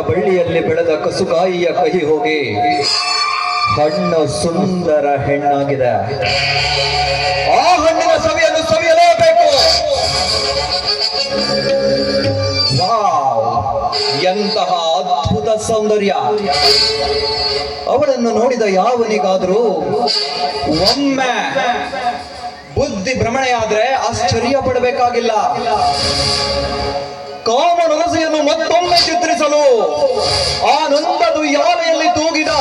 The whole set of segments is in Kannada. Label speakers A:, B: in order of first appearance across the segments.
A: ಬಳ್ಳಿಯಲ್ಲಿ ಬೆಳೆದ ಕಸುಕಾಯಿಯ ಕಹಿ ಹೋಗಿ. ಹಣ್ಣು ಸುಂದರ ಹೆಣ್ಣಾಗಿದೆ. ಆ ಹಣ್ಣಿನ ಸವಿಯನ್ನು ಸವಿಯಲೇಬೇಕು! ಎಂತಹ ಅದ್ಭುತ ಸೌಂದರ್ಯ. ಅವಳನ್ನು ನೋಡಿದ ಯಾವನಿಗಾದರೂ ಒಮ್ಮೆ ಬುದ್ಧಿ ಭ್ರಮಣೆಯಾದ್ರೆ ಆಶ್ಚರ್ಯ ಪಡಬೇಕಾಗಿಲ್ಲ. ಕಾಮನರಸೆಯನ್ನು ಮತ್ತೊಮ್ಮೆ ಚಿತ್ರಿಸಲು ಆ ನಂದದು ಯಾವೆಯಲ್ಲಿ ತೂಗಿದ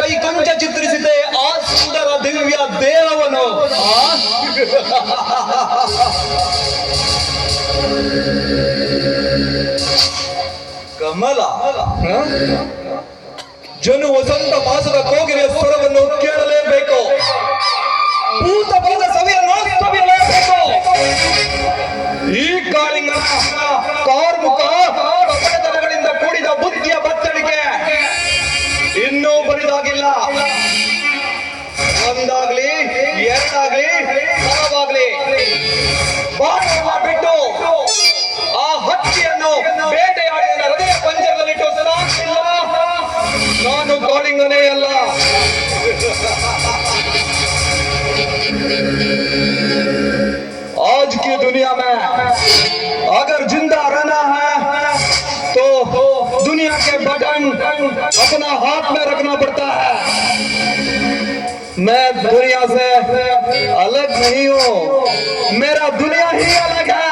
A: ಕೈ ಕೊಂಚ ಚಿತ್ರಿಸಿದೆ ಆ ಸುಂದರ ದಿವ್ಯ ದೇವನು? ಕಮಲ? ಜನು ವಸಂತ ಮಾಸದ ಕೋಗಿಲೆಯ ಸ್ವರವನ್ನು ಕೇಳಲೇಬೇಕು ಇನ್ನೂ ಬರಿದಾಗಿಲ್ಲ ಒಂದಾಗ್ಲಿ ಎರಡಾಗ್ಲಿ ನಾವಾಗ್ಲಿ ಬಾಣವ ಬಿಟ್ಟು ಆ ಹಕ್ಕಿಯನ್ನು ಬೇಟೆಯಾಡಿ ನನ್ನ ಹೃದಯ ಪಂಜರದಲ್ಲಿಟ್ಟು ಸಾಕಿಲ್ಲ ನಾನು ಕಾಲಿಂಗನೇ ಅಲ್ಲ आज की दुनिया में के बटन अपना हाथ में रखना पड़ता है। मैं दुनिया से अलग नहीं हूँ। मेरा दुनिया ही अलग है.